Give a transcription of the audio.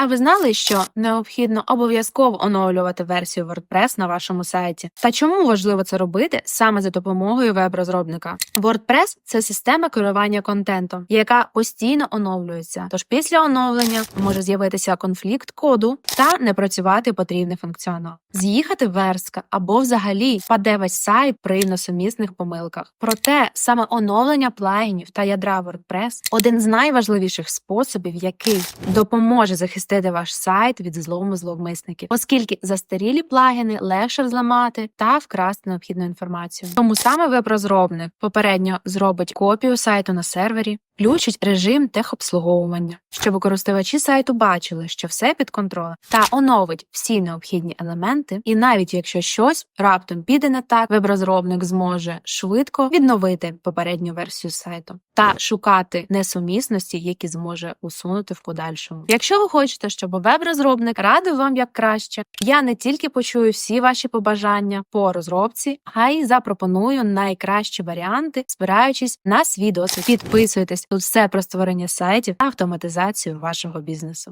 А ви знали, що необхідно обов'язково оновлювати версію WordPress на вашому сайті? Та чому важливо це робити саме за допомогою веб-розробника? WordPress – це система керування контентом, яка постійно оновлюється. Тож після оновлення може з'явитися конфлікт коду та не працювати потрібний функціонал, з'їхати верстка або взагалі паде весь сайт при несумісних помилках. Проте саме оновлення плагінів та ядра WordPress – один з найважливіших способів, який допоможе захистити ваш сайт від злому зловмисників, оскільки застарілі плагіни легше взламати та вкрасти необхідну інформацію. Тому саме веб-розробник попередньо зробить копію сайту на сервері, включить режим техобслуговування, щоб користувачі сайту бачили, що все під контролем, та оновить всі необхідні елементи. І навіть якщо щось раптом піде не так, веб-розробник зможе швидко відновити попередню версію сайту та шукати несумісності, які зможе усунути в подальшому. Якщо ви хочете, щоб веб-розробник радив вам як краще, я не тільки почую всі ваші побажання по розробці, а й запропоную найкращі варіанти, спираючись на свій досвід. Підписуйтесь тут все про створення сайтів та автоматизацію вашого бізнесу.